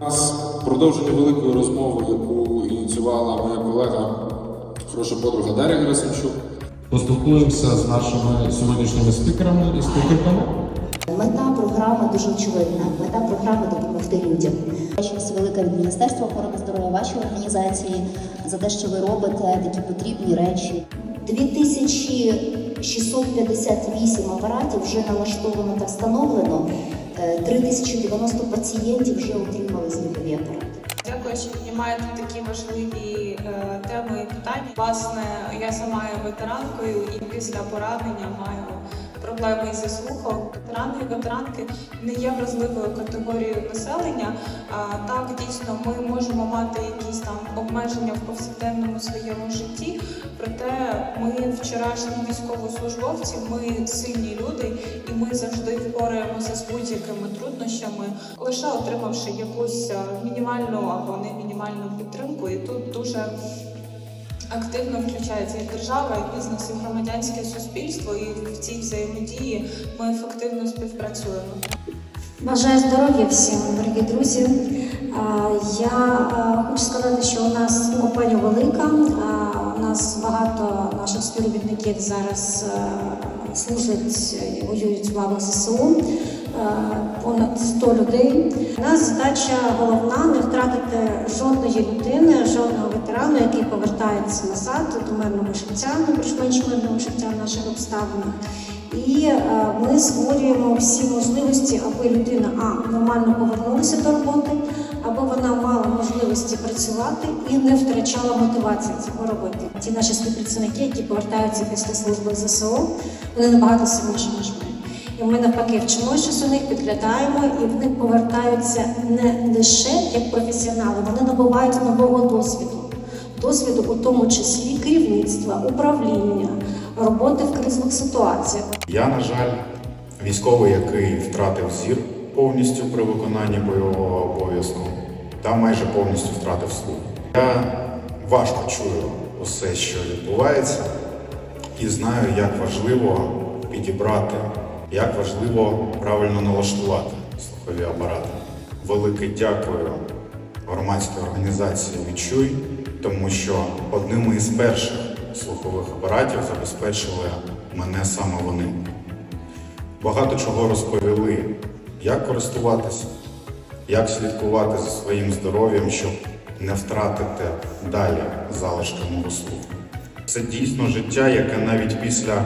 У нас продовження великої розмови, яку ініціювала моя колега, хороша подруга Дар'я Герасимчук. Поспілкуємося з нашими сьогоднішніми спікерами і спікерками. Мета програми дуже очевидна. Мета програми допомогти людям. Щось велике від Міністерства охорони здоров'я вашої організації за те, що ви робите такі потрібні речі. 2658 апаратів вже налаштовано та встановлено. Е, 3090 пацієнтів вже отримали слухові апарати. Дякую, що піднімаєте такі важливі е, теми і питання. Власне, я сама є ветеранкою і після поранення маю проблеми зі слухом. Ветерани і ветеранки не є вразливою категорією населення. Так, дійсно, ми можемо мати якісь там обмеження в повсякденному своєму житті. Проте ми вчорашні військовослужбовці, ми сильні люди, ми завжди впораємося з будь-якими труднощами, лише отримавши якусь е, мінімальну або не мінімальну підтримку. І тут дуже активно включається і держава, і бізнес, і громадянське суспільство. І в цій взаємодії ми ефективно співпрацюємо. Бажаю здоров'я всім, дорогі друзі. Я хочу сказати, що у нас компанія велика. Нас багато наших співробітників зараз а, служать і воюють в лавах ЗСУ. Понад 100 людей. У нас задача головна не втратити жодної людини, жодного ветерану, який повертається назад до мирного життя, на більш-менш мирного життя в наших обставинах. І е, ми створюємо всі можливості, аби людина а нормально повернулася до роботи, аби вона мала можливості працювати і не втрачала мотивації цього робити. Ті наші співпрацівники, які повертаються після служби ЗСУ, вони набагато сильніші ніж ми. І ми навпаки вчимо щось у них, підглядаємо, і вони повертаються не лише як професіонали, вони набувають нового досвіду. Досвіду у тому числі керівництва, управління, роботи в кризових ситуаціях. Я, на жаль, військовий, який втратив зір повністю при виконанні бойового обов'язку та майже повністю втратив слух. Я важко чую усе, що відбувається, і знаю, як важливо підібрати, як важливо правильно налаштувати слухові апарати. Велике дякую громадській організації Відчуй, тому що одними із перших слухових апаратів забезпечили мене саме вони. Багато чого розповіли, як користуватися, як слідкувати за своїм здоров'ям, щоб не втратити далі залишки мого. Це дійсно життя, яке навіть після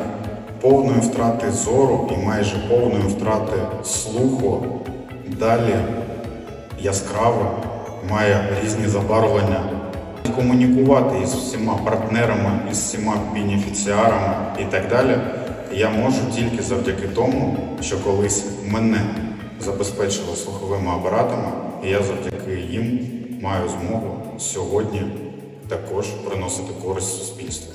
повної втрати зору і майже повної втрати слуху далі яскраве, має різні забарвлення. Комунікувати із всіма партнерами, із всіма бенефіціарами і так далі. Я можу тільки завдяки тому, що колись мене забезпечили слуховими апаратами, і я завдяки їм маю змогу сьогодні також приносити користь суспільству.